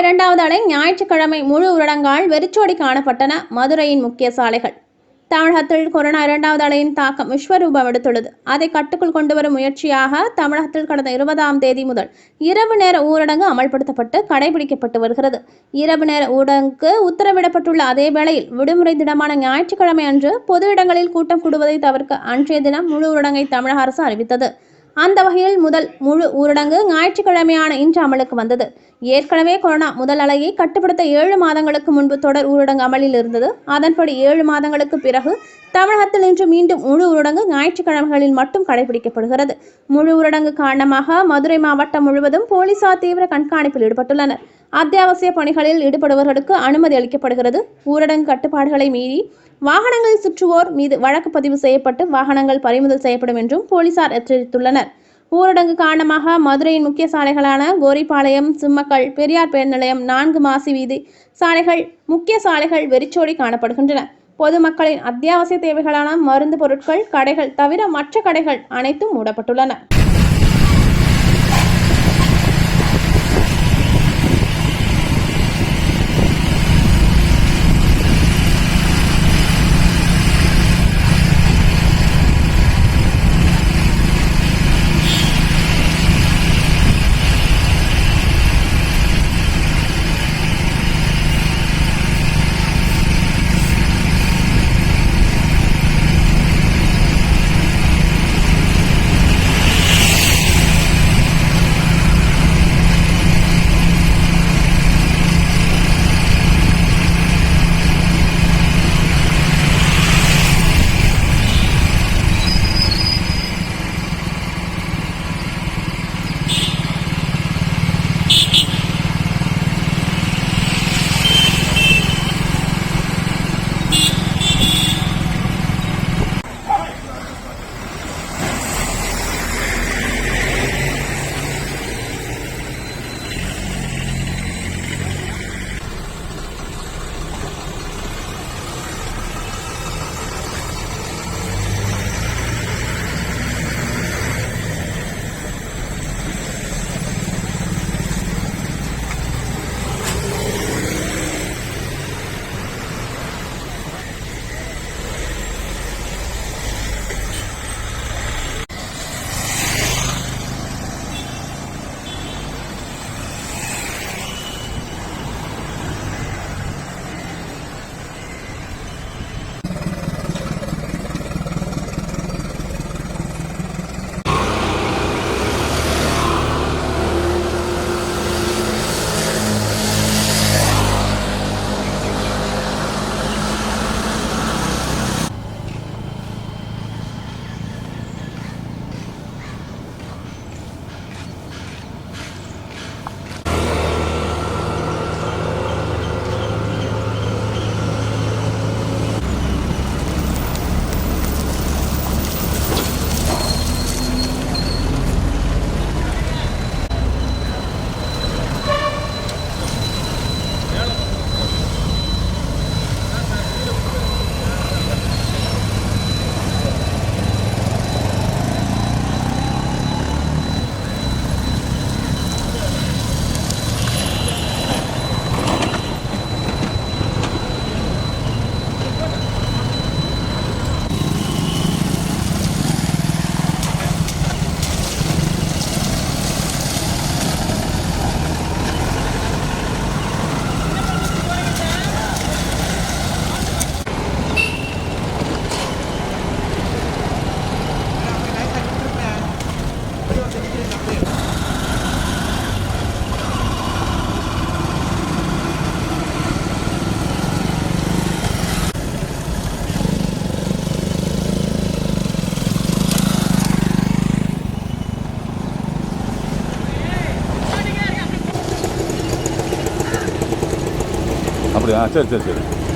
இரண்டாவது அலை ஞாயிற்றுக்கிழமை முழு ஊரடங்கால் வெறிச்சோடி காணப்பட்டன மதுரையின் முக்கிய சாலைகள். தமிழகத்தில் கொரோனா இரண்டாவது அலையின் தாக்கம் விஸ்வரூபம் எடுத்துள்ளது. அதை கட்டுக்குள் கொண்டு வரும் முயற்சியாக தமிழகத்தில் கடந்த இருபதாம் தேதி முதல் இரவு நேர ஊரடங்கு அமல்படுத்தப்பட்டு கடைபிடிக்கப்பட்டு வருகிறது. இரவு நேர ஊரடங்கு உத்தரவிடப்பட்டுள்ள அதே வேளையில் விடுமுறை தினமான ஞாயிற்றுக்கிழமை அன்று பொது இடங்களில் கூட்டம் கூடுவதை தவிர்க்க அன்றைய தினம் முழு ஊரடங்கை தமிழக அரசு அறிவித்தது. அந்த வகையில் முதல் முழு ஊரடங்கு ஞாயிற்றுக்கிழமையான இன்று அமலுக்கு வந்தது. ஏற்கனவே கொரோனா முதல் அலையை கட்டுப்படுத்த ஏழு மாதங்களுக்கு முன்பு தொடர் ஊரடங்கு அமலில் இருந்தது. அதன்படி ஏழு மாதங்களுக்கு பிறகு தமிழகத்தில் இன்று மீண்டும் முழு ஊரடங்கு ஞாயிற்றுக்கிழமைகளில் மட்டும் கடைபிடிக்கப்படுகிறது. முழு ஊரடங்கு காரணமாக மதுரை மாவட்டம் முழுவதும் போலீசார் தீவிர கண்காணிப்பில் ஈடுபட்டுள்ளனர். அத்தியாவசிய பணிகளில் ஈடுபடுவர்களுக்கு அனுமதி அளிக்கப்படுகிறது. ஊரடங்கு கட்டுப்பாடுகளை மீறி வாகனங்களில் சுற்றுவோர் மீது வழக்கு பதிவு செய்யப்பட்டு வாகனங்கள் பறிமுதல் செய்யப்படும் என்றும் போலீசார் எச்சரித்துள்ளனர். ஊரடங்கு காரணமாக மதுரையின் முக்கிய சாலைகளான கோரிப்பாளையம் சிம்மக்கல் பெரியார் பேர் நிலையம் நான்கு மாசி வீதி சாலைகள் முக்கிய சாலைகள் வெறிச்சோடி காணப்படுகின்றன. பொதுமக்களின் அத்தியாவசிய தேவைகளான மருந்து பொருட்கள் கடைகள் தவிர மற்ற கடைகள் அனைத்தும் மூடப்பட்டுள்ளன. 对啊这这这。